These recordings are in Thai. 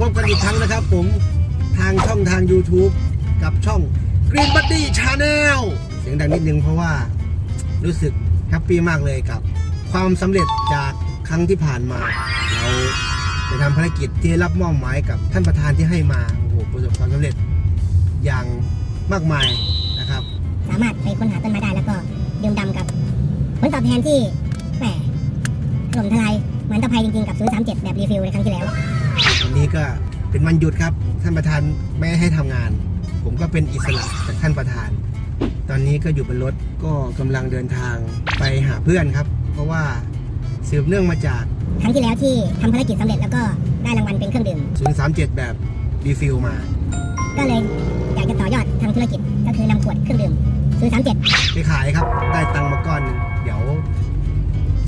พบกันอีกครั้งนะครับ ผมทางช่องทาง YouTube กับช่อง Green Buddy Channel เสียงดังนิดนึงเพราะว่ารู้สึกแฮปปี้มากเลยกับ ความสำเร็จจากครั้งที่ผ่านมา เราไปทำภารกิจที่รับมอบหมายกับท่านประธานที่ให้มาโอ้โหประสบความสำเร็จอย่างมากมายนะครับ สามารถไปค้นหาต้นไม้ได้แล้วก็ดื่มดำกับผลตอบแทนที่แหมถล่มทลายเหมือนตะไคร้จริงๆกับซื้อ37แบบรีฟิลในครั้งที่แล้ว วันนี้ก็เป็นวันหยุดครับ ท่านประธานไม่ให้ทำงาน ผมก็เป็นอิสระจากท่านประธาน ตอนนี้ก็อยู่บนรถก็กำลังเดินทางไปหาเพื่อนครับ เพราะว่าสืบเนื่องมาจากครั้งที่แล้วที่ทำภารกิจสำเร็จแล้วก็ได้รางวัลเป็นเครื่องดื่ม 037 แบบรีฟิลมา ก็เลยอยากจะต่อยอดทางธุรกิจก็คือนำขวดเครื่องดื่มซื้อ37 ไปขายครับ ได้ตังค์มาก้อนหนึ่งเดี๋ยว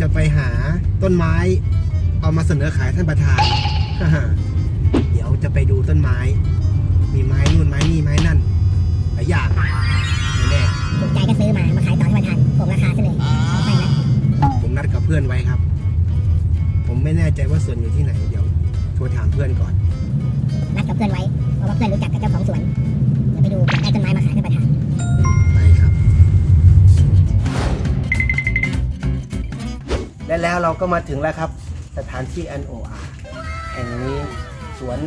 จะไปหาต้นไม้ เอามาเสนอขายท่านประธานเดี๋ยว จะไปดูต้นไม้ มีไม้นู่นไม้นี่ไม้นั่นหลายอย่างแน่ถูกใจก็ซื้อมา มาขายต่อให้ประธานโกงราคาซะเลยใช่แล้วๆผมนัดกับเพื่อนไว้ครับ ผมไม่แน่ใจว่าสวนอยู่ที่ไหน เดี๋ยวโทรถามเพื่อนก่อน นัดกับเพื่อนไว้ เพราะว่าเพื่อนรู้จักกับเจ้าของสวน เดี๋ยวไปดูเผื่อได้ต้นไม้มาขายให้ประธานไปครับ และแล้วเราก็มาถึงแล้วครับ สถานที่ NOR แห่งนี้สวน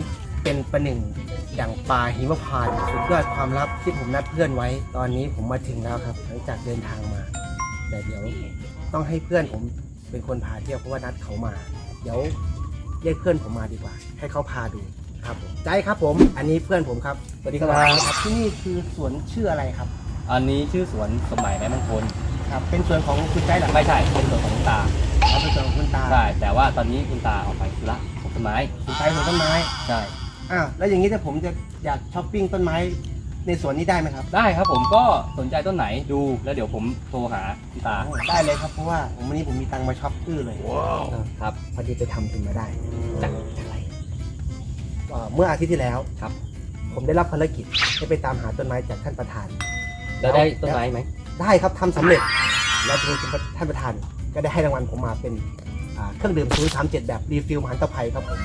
เป็นประหนึ่งดั่งป่าหิมพานต์สุดยอดความลับที่ผมนัดเพื่อนไว้ ตอนนี้ผมมาถึงแล้วครับหลังจากเดินทางมา แต่เดี๋ยวต้องให้เพื่อนผมเป็นคนพาเที่ยวเพราะว่านัดเขามา เดี๋ยวเรียกเพื่อนผมมาดีกว่า ให้เขาพาดูครับผมใจครับผม อันนี้เพื่อนผมครับสวัสดีครับครับที่นี่คือสวนชื่ออะไรครับ อันนี้ชื่อสวนสมัยไม้มงคลครับ เป็นสวนของคุณใจหลักไม่ใช่เป็นสวนของคุณตาเอาเป็นสวนของคุณตาใช่แต่ว่าตอนนี้คุณตาออกไปธุระปลูกต้นไม้คุณใจของต้นไม้ใช่ อ้าวแล้วอย่างนี้ถ้าผมจะอยากช้อปปิ้งต้นไม้ในสวนนี้ได้ไหมครับได้ครับผมก็สนใจต้นไหนดูแล้วเดี๋ยวผมโทรหาคุณตาได้เลยครับเพราะว่าผมวันนี้ผมมีตังค์มาช็อปตื้อเลยครับ พอดีไปทำทุนมาได้จากอะไรก็เมื่ออาทิตย์ที่แล้วครับ ผมได้รับภารกิจให้ไปตามหาต้นไม้จากท่านประธาน แล้วได้ต้นไม้ไหมได้ครับทำสำเร็จ แล้วทีนี้คุณท่านประธานก็ได้ให้รางวัลผมมาเป็นอ่าเครื่องดื่ม 037 แบบรีฟิลมหันตภัยครับผม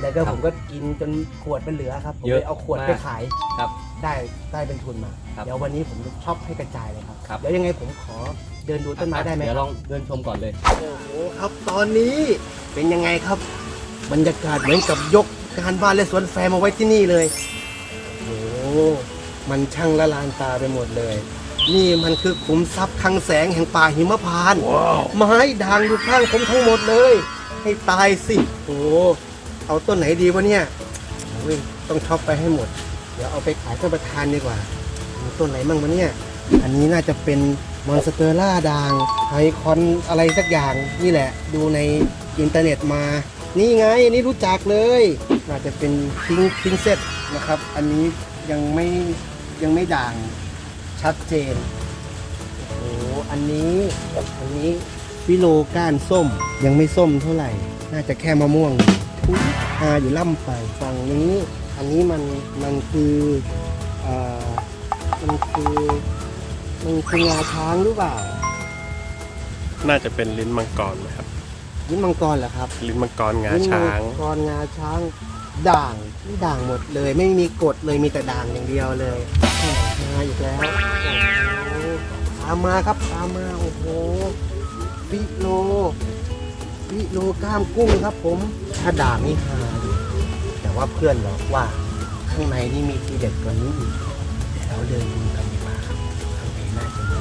แล้วก็ผมก็กินจนขวดมันเหลือครับผมเลยเอาขวดไปขายครับได้ได้เป็นทุนมาครับเดี๋ยววันนี้ผมจะช็อปให้กระจายเลยครับครับ เดี๋ยวยังไงผมขอเดินดูต้นไม้ได้ไหมเดี๋ยวคลรับองเดินชมก่อนเลย โอ้โหครับตอนนี้เป็นยังไงครับ บรรยากาศเหมือนกับยกการบ้านและสวนแฟร์มาไว้ที่นี่เลยโอ้โหมันช่างละลานตาไปหมดเลย นี่มันคือขุมทรัพย์คลังแสงแห่งป่าหิมพานต์ไม้ด่างอยู่ข้างผมทั้งหมดเลย ให้ตายสิโอ้โห เอาต้นไหนดีวะเนี่ยต้องช็อปไปให้หมด เดี๋ยวเอาไปขายท่านประธานดีกว่ามีต้นไหนมั่งวะเนี่ย อันนี้น่าจะเป็นมอนสเตอร่าด่างไฮคอนอะไรสักอย่างนี่แหละ ดูในอินเทอร์เน็ตมา นี่ไง อันนี้รู้จักเลย น่าจะเป็นพิงพิงเซตนะครับ อันนี้ยังไม่ยังไม่ด่างชัดเจน โอ้โห อันนี้ อันนี้ฟิโลก้านส้มยังไม่ส้มเท่าไหร่ น่าจะแค่มะม่วง ทุยอาอยู่ล่ำไปฝั่งนี้อันนี้มันมันคืออ่อมันคือมันคืองาช้างหรือเปล่าน่าจะเป็นลิ้นมังกรไหมครับ ลิ้นมังกรเหรอครับลิ้นมังกรงาช้างลิ้นมังกรงาช้างด่างนี่ด่างหมดเลย ไม่มีกฎเลยมีแต่ด่างอย่างเดียวเลยมาอีกแล้วโอ้โหพามาครับพามาโอ้โหฟิโล ฟิโลกล้ามกุ้งครับ ผมถ้าด่างนี่หายแต่ว่าเพื่อนบอกว่าข้างในนี่มีทีเด็ดกว่านี้อีกเดี๋ยวเราเดินดูกันดีกว่าครับข้างในน่าจะมี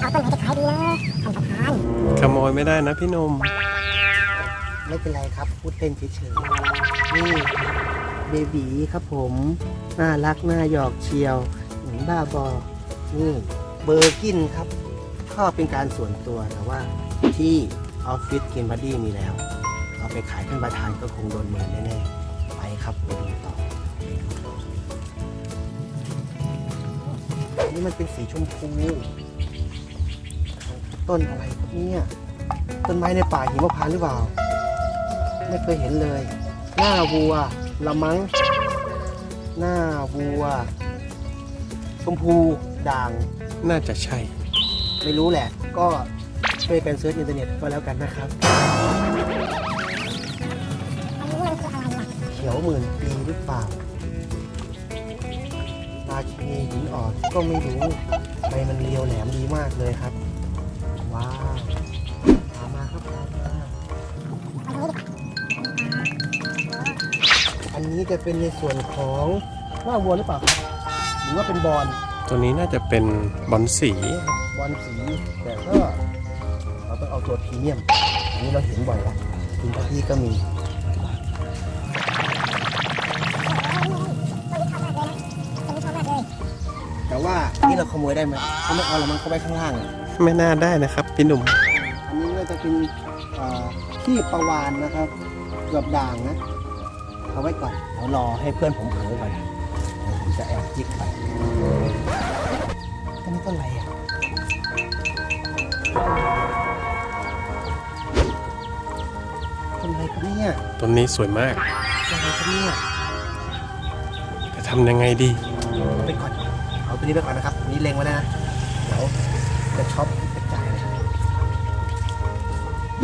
เอาต้นไหนจะขายดีนะท่านประธานขโมยไม่ได้นะพี่นม ไม่เป็นไรครับ พูดเล่นเฉยๆ นี่เบบีครับผมน่ารักน่าหยอกเชียวเหมือนบ้าบอ นี่เบอร์กินครับชอบเป็นการส่วนตัวแต่ว่าที่ออฟฟิศกินบัดดี้มีแล้ว เอาไปขายท่านประธานก็คงโดนเมินแน่ๆ ไปครับไปดูต่อ นี่มันเป็นสีชมพู ต้นอะไรครับเนี่ย ต้นไม้ในป่าหิมพานต์หรือเปล่า ไม่เคยเห็นเลย หน้าวัว ละมัง หน้าวัว ชมพูด่าง น่าจะใช่ ไม่รู้แหละ ก็ช่วยกันเซิร์ชอินเทอร์เน็ตก็แล้วกันนะครับ เขียวหมื่นปีหรือเปล่าราชินีหินอ่อนก็ไม่รู้ใบมันเรียวแหลมดีมากเลยครับ ว้าวตามมาครับ อันนี้จะเป็นในส่วนของว่าวัวหรือเปล่าครับหรือว่าเป็นบอลตัวนี้น่าจะเป็นบอลสีบอลสีแต่ก็เราต้องเอาตัวพรีเมียม อันนี้เราเห็นบ่อยแล้วคุณพี่ก็มีแต่ว่านี่เราขโมยได้ไหมเขาไม่เอาเรามันเข้าไปข้างล่างอะไม่น่าได้นะครับพี่หนุ่มอันนี้ก็จะเป็นเอ่อที่ประวานนะครับเกือบด่างนะ เอาไว้ก่อนเดี๋ยวรอให้เพื่อนผมเผลอก่อนเดี๋ยวผมจะแอบจิกไปต้นนี้ต้นอะไรอะต้นอะไรครับเนี่ยต้นนี้สวยมาก ต้นอะไรครับเนี่ยจะทำยังไงดี เอาไปก่อนเอาตัวนี้ไปก่อนนะครับอันนี้เล็งไว้แล้วนะเดี๋ยวจะช็อปกระจายเลย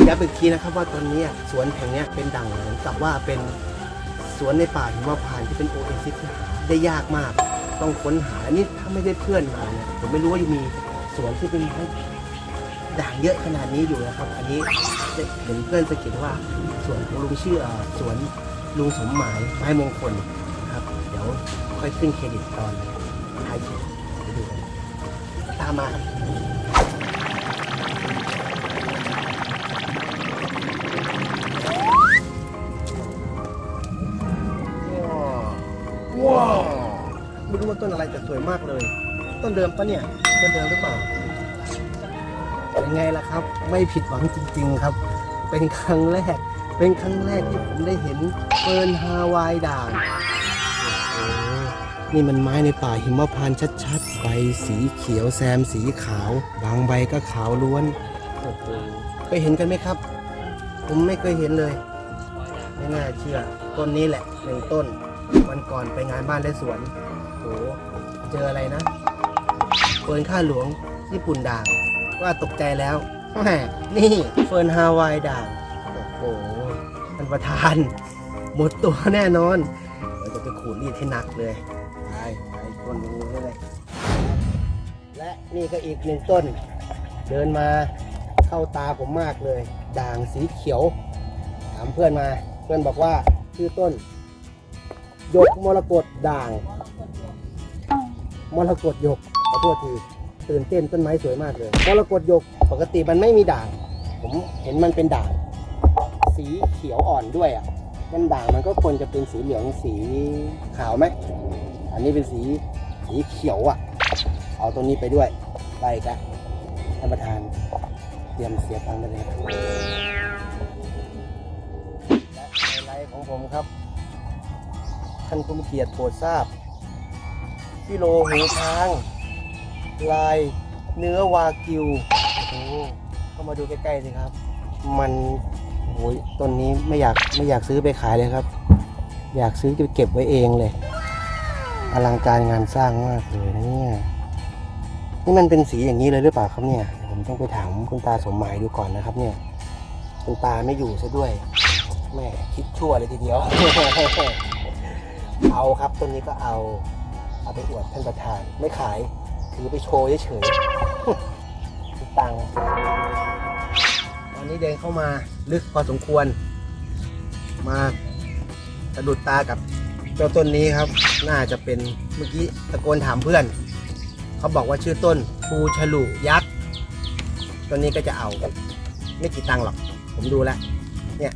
ย้ำอีกทีนะครับว่าตอนนี้สวนแห่งเนี้ยเป็นดังเหมือนกับว่าเป็น สวนในป่าหิมพานต์ที่เป็นโอเอซิสที่หาได้ยากมาก ต้องค้นหาอันนี้ถ้าไม่ได้เพื่อนมาเนี่ยผมไม่รู้ว่ายังมีสวนที่เป็นด่างเยอะขนาดนี้อยู่นะครับ อันนี้ได้เห็นเพื่อนสะกิดว่าสวนของลุงชื่อสวนลุงสมหมายไม้มงคลครับ เดี๋ยวค่อยขึ้นเครดิตตอนท้ายคลิปไปดูตามมาครับ ต้นอะไรแต่สวยมากเลย ต้นเดิมปะเนี่ยต้นเดิมหรือเปล่าเป็นไงล่ะครับ ไม่ผิดหวังจริง ๆครับ เป็นครั้งแรก เป็นครั้งแรกที่ผมได้เห็นเฟิร์นฮาวายด่างนี่มันไม้ในป่าหิมพานต์ชัดๆ ใบสีเขียวแซมสีขาว บางใบก็ขาวล้วนเคยเห็นกันไหมครับ ผมไม่เคยเห็นเลย ไม่น่าเชื่อ ต้นนี้แหละหนึ่งต้น วันก่อนไปงานบ้านและสวนโหเจออะไรนะเฟิร์นข้าหลวงญี่ปุ่นด่าง ว่าตกใจแล้วแหมนี่เฟิร์นฮาวายด่าง โอ้โหท่านประธาน หมดตัวแน่นอนเราจะไปขูดรีดให้หนักเลยไปไปต้นนี้เลย และนี่ก็อีกหนึ่งต้น เดินมาเข้าตาผมมากเลย ด่างสีเขียว ถามเพื่อนมา เพื่อนบอกว่าชื่อต้น ยกมรกตด่าง มรกตยกขอโทษทีตื่นเต้นต้นไม้สวยมากเลยมรกตยกปกติมันไม่มีด่าง ผมเห็นมันเป็นด่าง สีเขียวอ่อนด้วยอะมันด่างมันก็ควรจะเป็นสีเหลืองสีขาวไหมอันนี้เป็นสีสีเขียวอะ เอาตัวนี้ไปด้วยไปกันท่านประธานเตรียมเสียตังค์ไปเลยและไฮไลท์ของผมครับ ท่านผู้มีเกียรติโปรดทราบกิโลหูช้าง ลายเนื้อวากิวโอ้เข้ามาดูใกล้ๆสิครับ มันโอ้ยต้นนี้ไม่อยากไม่อยากซื้อไปขายเลยครับ อยากซื้อจะเก็บไว้เองเลย อลังการงานสร้างมากเลยนะเนี่ยนี่มันเป็นสีอย่างนี้เลยหรือเปล่าครับเนี่ย ผมต้องไปถามคุณตาสมหมายดูก่อนนะครับ เนี่ยคุณตาไม่อยู่ซะด้วยแม่คิดชั่วเลยทีเดียว เอาครับต้นนี้ก็เอาเอาไปอวดท่านประธานไม่ขายถือไปโชว์เฉยๆตังตอนนี้เดินเข้ามาลึกพอสมควร มาสะดุดตากับเจ้าต้นนี้ครับ น่าจะเป็นเมื่อกี้ตะโกนถามเพื่อน เขาบอกว่าชื่อต้นภูฉลุยักษ์ต้นนี้ก็จะเอา ไม่กี่ตังหรอก ผมดูแล้ว เนี่ย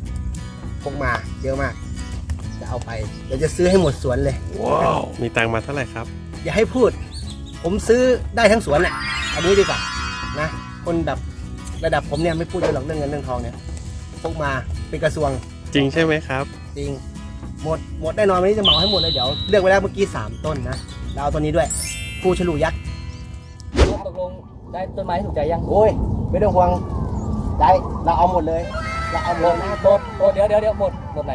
พกมาเยอะมาก จะเอาไปเดี๋ยวจะซื้อให้หมดสวนเลย ว้าว มีตังค์มาเท่าไหร่ครับ อย่าให้พูด ผมซื้อได้ทั้งสวนแหละอันนี้ดีกว่านะ คนแบบระดับผมเนี่ยไม่พูดเยอะหรอกเรื่องเงินเรื่องทองเนี่ยพกมาเป็นกระทรวงจริงใช่ไหมครับ จริง หมดหมดแน่นอนวันนี้จะเหมาให้หมดเลยเดี๋ยวเลือกไว้แล้วเมื่อกี้ 3 ต้นนะเราเอาตัวนี้ด้วยภูฉลูยักษ์ตกลงได้ต้นไม้ถูกใจยังโอ้ยไม่ต้องห่วงได้เราเอาหมดเลย เราเอาหมดนะหมดหมดเดี๋ยวเดี๋ยวเดี๋ยวหมดหมดไหน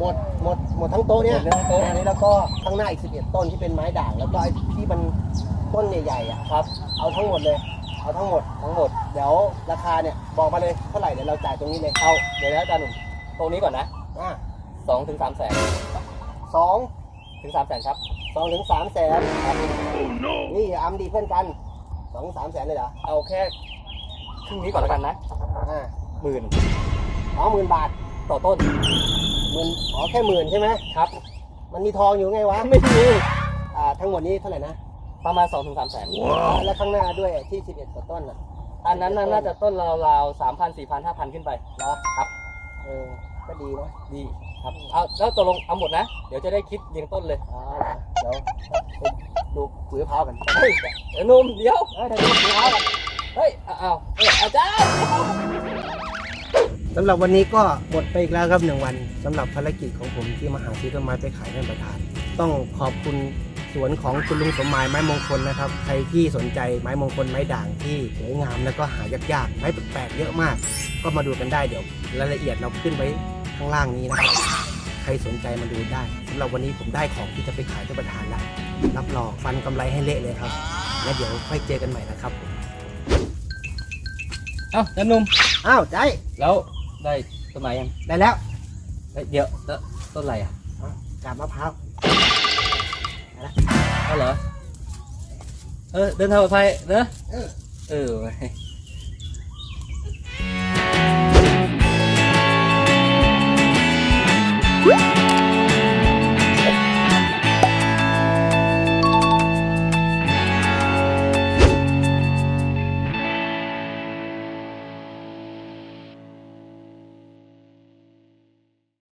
หหมดหมดหมดทั้งโต๊ะเนี่ยหมดทั้งโต๊ะ อันนี้แล้วก็ข้างหน้าอีก 11 ต้นที่เป็นไม้ด่างแล้วก็ไอ้ที่มันต้นใหญ่ๆอะครับ เอาทั้งหมดเลย เอาทั้งหมดทั้งหมดเดี๋ยวราคาเนี่ยบอกมาเลยเท่าไหร่เดี๋ยวเราจ่ายตรงนี้เลยเอาเดี๋ยวนะอาจารย์หนุ่มตรงนี้ก่อนนะอะสองถึงสามแสนสองถึงสามแสนครับสองถึงสามแสนครับนี่อัมดีเพื่อนกันสองถึงสามแสนเลยเหรอเอาแค่ครึ่งนี้ก่อนแล้วกันนะอ่าหมื่นอ๋อหมื่นบาทต่อต้น หมื่นอ๋อแค่หมื่นใช่ไหมครับ มันมีทองอยู่ไงวะไม่มีอ่าทั้งหมดนี้เท่าไหร่นะประมาณสองถึงสามแสนแล้วข้างหน้าด้วยที่11กว่าต้นอะอันนั้นน่ะน่าจะต้นราวๆสามพันสี่พันห้าพันขึ้นไปเหรอครับเออก็ดีนะดีครับเอาแล้วตกลงเอาหมดนะ เดี๋ยวจะได้คิดเรียงต้นเลยอ๋อเหรอเดี๋ยวไปดูปุ๋ยมะพร้าวกันเฮ้ยเดี๋ยวหนุ่มเดี๋ยวเอ้ยเดี๋ยวดูปุ๋ยมะพร้าวกันเฮ้ยเอาเอาเอ้ยอาจารย์ สำหรับวันนี้ก็หมดไปอีกแล้วครับหนึ่งวันสำหรับภารกิจของผมที่มาหาซื้อต้นไม้ไปขายท่านประธาน ต้องขอบคุณสวนของคุณลุงสมหมายไม้มงคลนะครับ ใครที่สนใจไม้มงคลไม้ด่างที่สวยงามแล้วก็หายากๆไม้แปลกๆเยอะมาก ก็มาดูกันได้เดี๋ยวรายละเอียดเราขึ้นไว้ข้างล่างนี้นะครับ ใครสนใจมาดูได้สำหรับวันนี้ผมได้ของที่จะไปขายท่านประธานแล้วรับรองฟันกำไรให้เละเลยครับแล้วเดี๋ยวค่อยเจอกันใหม่นะครับผมเอ้าอาจารย์หนุ่มอ้าวใจแล้ว ได้ต้นไม้ยังได้แล้วเฮ้ยเดี๋ยวแล้วต้นอะไรอะกาบมะพร้าวเอาเหรอ เออ เดินทางปลอดภัยเนอะเออเออเว้ย